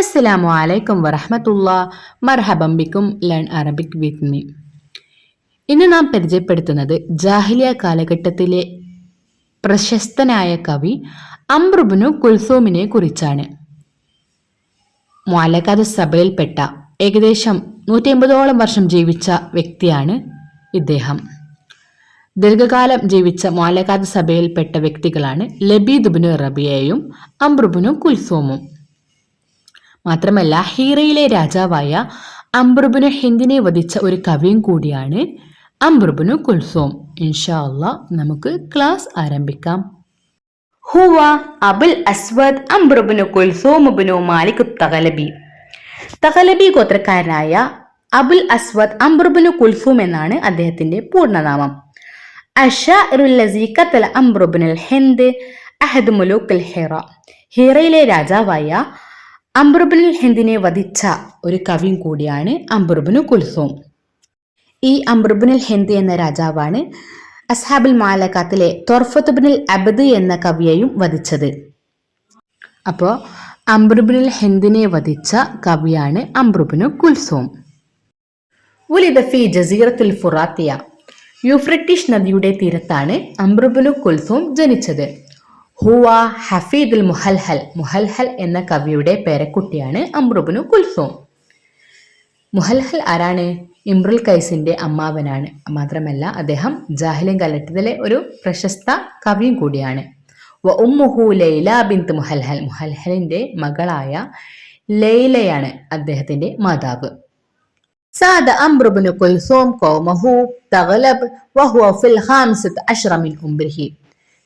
അസ്സലാമു അലൈക്കും വറഹമത്തുള്ള. മർഹബം ബിക്കും ലേൺ അറബിക് വിത്ത് മീ. ഇന്ന് നാം പരിചയപ്പെടുത്തുന്നത് ജാഹിലിയ കാലഘട്ടത്തിലെ പ്രശസ്തനായ കവി അംബ്രുബിനു കുൽസോമിനെ കുറിച്ചാണ്. മാലക്കാത സഭയിൽപ്പെട്ട ഏകദേശം നൂറ്റി അമ്പതോളം വർഷം ജീവിച്ച വ്യക്തിയാണ് ഇദ്ദേഹം. ദീർഘകാലം ജീവിച്ച മാലക്കാത സഭയിൽപ്പെട്ട വ്യക്തികളാണ് ലബീദുബിനു റബിയയും അംബ്രുബിനു കുൽസോമും. മാത്രമല്ല ഹീറയിലെ രാജാവായ അംബ്രുബിനു ഹിന്ദിനെ വധിച്ച ഒരു കവിയും കൂടിയാണ് അംബ്രുബിനു കുൽസോം. ഇൻഷാ അള്ളാ നമുക്ക് ക്ലാസ് ആരംഭിക്കാം. ഹുവ അബുൽ അസ്വദ് അംബ്രുബിനു കുൽസോമുബിനു മാലിക് തകലബി തകലബി ഗോത്രക്കാരനായ അബുൽ അസ്വദ് അംബ്രുബിനു കുൽസൂം എന്നാണ് അദ്ദേഹത്തിന്റെ പൂർണനാമം. കത്തല അംബ്രുബിനുൽ ഹിന്ദ് അഹദ് മുലൂക്കൽ ഹിറ. ഹിറയിലെ രാജാവായ അംബ്രുബിനുൽ ഹിന്ദിനെ വധിച്ച ഒരു കവിയും കൂടിയാണ് അംബ്രുബിനു കുൽസോം. ഈ അംബർബിനുൽ ഹിന്ദ് എന്ന രാജാവാണ് അസ്ഹാബുൽ മാലക്കാത്തിലെ തൊർഫത്തുബിനുൽ അബദ് എന്ന കവിയെയും വധിച്ചത്. അപ്പോൾ അംബ്രുബിനുൽ ഹിന്ദിനെ വധിച്ച കവിയാണ് അംബ്രുബിനു കുൽസോം. ഉലിദഫി ജസീറത്തുൽ ഫുറാത്തിയ യൂഫ്രട്ടിഷ് നദിയുടെ തീരത്താണ് അംബ്രുബിനു കുൽസോം ജനിച്ചത്. ഹുവ ഹഫീദുൽ മുഹൽഹൽ. മുഹൽഹൽ എന്ന കവിയുടെ പേരക്കുട്ടിയാണ് അമ്രുബിനു കുൽസോം. മുഹൽഹൽ ആരാണ്? ഇമ്രുൽ കൈസിന്റെ അമ്മാവനാണ്. മാത്രമല്ല അദ്ദേഹം ജാഹിലിൻ കാലഘട്ടത്തിലെ ഒരു പ്രശസ്ത കവിയും കൂടിയാണ്. വ ഉമ്മുഹു ലൈല ബിന്ത് മുഹൽഹൽ. മുഹൽഹലിന്റെ മകളായ ലൈലയാണ് അദ്ദേഹത്തിന്റെ മാതാവ്. സാദ അംബ്രുബിനു കുൽസോം കോമഹു തഗലബ് വഹുവ ഫിൽ ഖാംസത്ത് അഷ്റമിൻ മിൻ ഉംബ്രിഹി.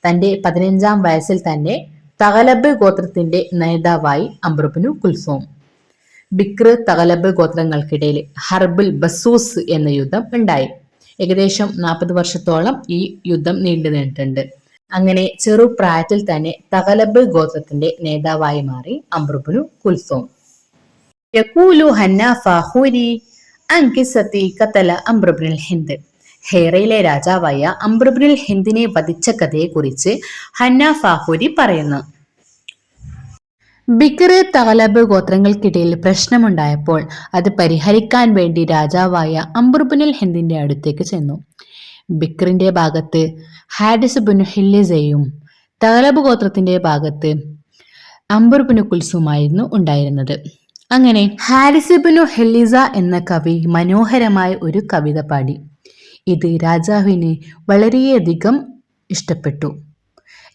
തന്റെ പതിനഞ്ചാം വയസ്സിൽ തന്നെ തകലബ് ഗോത്രത്തിന്റെ നേതാവായി അംബ്രുബിനു കുൽസോം ബിക്ര തകലബ് ഗോത്രങ്ങൾക്കിടയിൽ ഹർബുൽ ബസൂസ് എന്ന യുദ്ധം ഉണ്ടായി. ഏകദേശം നാൽപ്പത് വർഷത്തോളം ഈ യുദ്ധം നീണ്ടു നിന്നിട്ടുണ്ട്. അങ്ങനെ ചെറുപ്രായത്തിൽ തന്നെ തകലബ് ഗോത്രത്തിന്റെ നേതാവായി മാറി അമ്രുബിനു കുൽസോം യക്കൂലു ഹന്ന ഫാഹൂരി അങ്കിസത്തി കത്തല അംബ്രുബിനുൽ ഹിന്ദ്. ഹേറയിലെ രാജാവായ അംബ്രുബിനുൽ ഹിന്ദിനെ വധിച്ച കഥയെക്കുറിച്ച് ഹന്ന ഫാഹൂരി പറയുന്നു. ബിക്കർ തകലബ് ഗോത്രങ്ങൾക്കിടയിൽ പ്രശ്നമുണ്ടായപ്പോൾ അത് പരിഹരിക്കാൻ വേണ്ടി രാജാവായ അംബ്രുബിനുൽ ഹിന്ദിന്റെ അടുത്തേക്ക് ചെന്നു. ബിക്കറിന്റെ ഭാഗത്ത് ഹാഡിസ് ബുനു ഹില്ലിസയും തഗലബ് ഗോത്രത്തിന്റെ ഭാഗത്ത് അംബുർബുനു കുൽസുമായിരുന്നു ഉണ്ടായിരുന്നത്. അങ്ങനെ ഹാരിസിബിനു ഹെല്ലിസ എന്ന കവി മനോഹരമായ ഒരു കവിത പാടി. ഇത് രാജാവിന് വളരെയധികം ഇഷ്ടപ്പെട്ടു.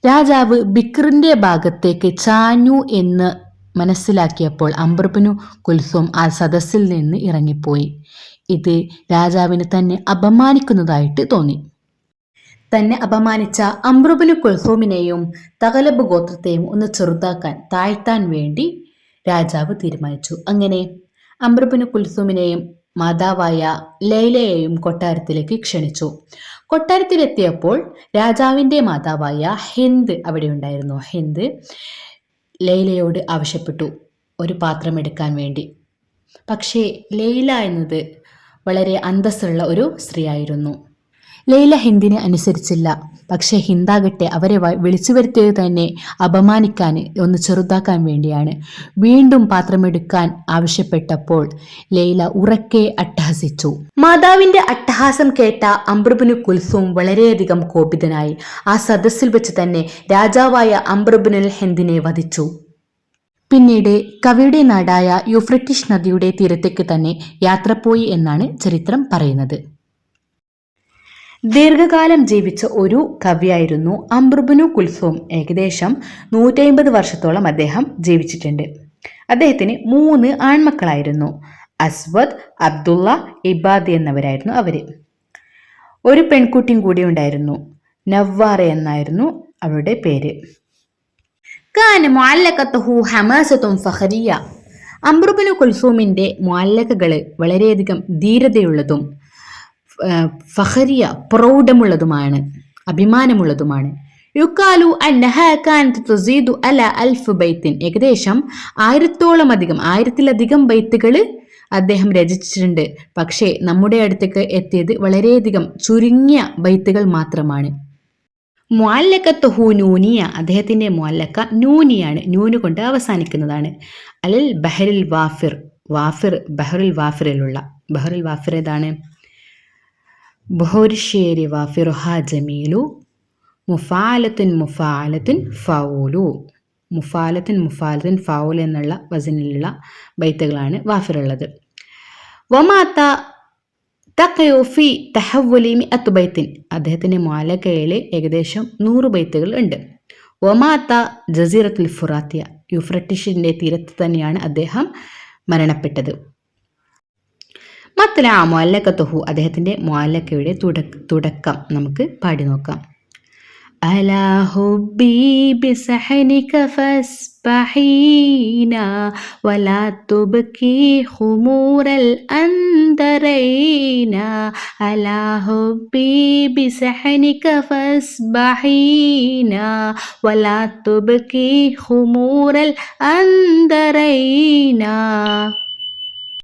രാജാവ് ബിക്രിന്റെ ഭാഗത്തേക്ക് ചാഞ്ഞു എന്ന് മനസ്സിലാക്കിയപ്പോൾ അംബർബിനു കുൽസോം ആ സദസ്സിൽ നിന്ന് ഇറങ്ങിപ്പോയി. ഇത് രാജാവിന് തന്നെ അപമാനിക്കുന്നതായിട്ട് തോന്നി. തന്നെ അപമാനിച്ച അമ്രുബിനു കുൽസോമിനെയും തകലബ് ഗോത്രത്തെയും ഒന്ന് ചെറുതാക്കാൻ താഴ്ത്താൻ വേണ്ടി രാജാവ് തീരുമാനിച്ചു. അങ്ങനെ അമ്രുബിനു കുൽസൂമിനെയും മാതാവായ ലൈലയെയും കൊട്ടാരത്തിലേക്ക് ക്ഷണിച്ചു. കൊട്ടാരത്തിലെത്തിയപ്പോൾ രാജാവിന്റെ മാതാവായ ഹിന്ദ് അവിടെ ഉണ്ടായിരുന്നു ഹിന്ദ് ലൈലയോട് ആവശ്യപ്പെട്ടു ഒരു പാത്രം എടുക്കാൻ വേണ്ടി. പക്ഷേ ലൈല എന്നത് വളരെ അന്തസ്സുള്ള ഒരു സ്ത്രീയായിരുന്നു. ലൈല ഹിന്ദിനെ അനുസരിച്ചില്ല. പക്ഷേ ഹിന്ദാകട്ടെ അവരെ വിളിച്ചു വരുത്തിയത് തന്നെ അപമാനിക്കാൻ ഒന്ന് ചെറുതാക്കാൻ വേണ്ടിയാണ്. വീണ്ടും പാത്രമെടുക്കാൻ ആവശ്യപ്പെട്ടപ്പോൾ ലൈല ഉറക്കെ അട്ടഹസിച്ചു. മാതാവിന്റെ അട്ടഹാസം കേട്ട അംബ്രബിനു കുൽസും വളരെയധികം കോപിതനായി. ആ സദസ്സിൽ വെച്ച് തന്നെ രാജാവായ അംബ്രബിനുൽ ഹിന്ദിനെ വധിച്ചു. പിന്നീട് കവിയുടെ നാടായ യുഫ്രട്ടിഷ് നദിയുടെ തീരത്തേക്ക് തന്നെ യാത്ര പോയി എന്നാണ് ചരിത്രം പറയുന്നത്. ദീർഘകാലം ജീവിച്ച ഒരു കവിയായിരുന്നു അംബ്രുബനു കുൽസോം. ഏകദേശം നൂറ്റമ്പത് വർഷത്തോളം അദ്ദേഹം ജീവിച്ചിട്ടുണ്ട്. അദ്ദേഹത്തിന് മൂന്ന് ആൺമക്കളായിരുന്നു. അസ്വദ് അബ്ദുള്ള ഇബാദ് എന്നിവരായിരുന്നു അവർ. ഒരു പെൺകുട്ടിയും കൂടി ഉണ്ടായിരുന്നു. നവ്വാറ എന്നായിരുന്നു അവരുടെ പേര്. ഹമാസത്തും ഫഹരിയ അംബ്രുബനു കുൽസൂമിന്റെ മുഅല്ലഖകൾ വളരെയധികം ധീരതയുള്ളതും ഫഹരിയ പ്രൗഢമുള്ളതുമാണ് അഭിമാനമുള്ളതുമാണ്. യുക്കാലു തുസീദു അല അൽഫ് ബൈത്തിൻ. ഏകദേശം ആയിരത്തോളം അധികം ആയിരത്തിലധികം ബൈത്തുകൾ അദ്ദേഹം രചിച്ചിട്ടുണ്ട്. പക്ഷേ നമ്മുടെ അടുത്തേക്ക് എത്തിയത് വളരെയധികം ചുരുങ്ങിയ ബൈത്തുകൾ മാത്രമാണ്. മുഅല്ലക്കത്തുഹു നൂനിയ. അദ്ദേഹത്തിന്റെ മുഅല്ലക്ക നൂനിയാണ് നൂന് കൊണ്ട് അവസാനിക്കുന്നതാണ്. അലൽ ബഹറിൽ വാഫിർ വാഫിർ ബഹറുൽ വാഫിറിലുള്ള ബഹറുൽ വാഫിർ ഏതാണ്? ബുഹോരിഷേരി ഫിറുഹ ജമീലു മുഫാലത്തുൻ മുഫാലത്തുൻ ഫൗലു. മുഫാലത്തുൻ മുഫാലത്തുൻ ഫൗൽ എന്നുള്ള വസനിലുള്ള ബൈത്തുകളാണ് വാഫിറുള്ളത്. വമാത്ത തക്കയോഫി തഹവുലിമി അത്ത് ബൈത്തിൻ. അദ്ദേഹത്തിന്റെ മാലക്കയിൽ ഏകദേശം നൂറ് ബൈത്തുകൾ ഉണ്ട്. ഒമാത്ത ജസീറത്തുൽ ഫുറാത്തിയ യുഫ്രട്ടിഷിന്റെ തീരത്ത് തന്നെയാണ് അദ്ദേഹം മരണപ്പെട്ടത്. മത്തല മുല്ലക്കത്തുഹു അദ്ദേഹത്തിൻ്റെ മുല്ലക്കയുടെ തുടക്കം നമുക്ക് പാടി നോക്കാം ألا حبي بسحنك فاسبحينا ولا تبكي خمور الأندرينا ألا حبي بسحنك فاسبحينا ولا تبكي خمور الأندرينا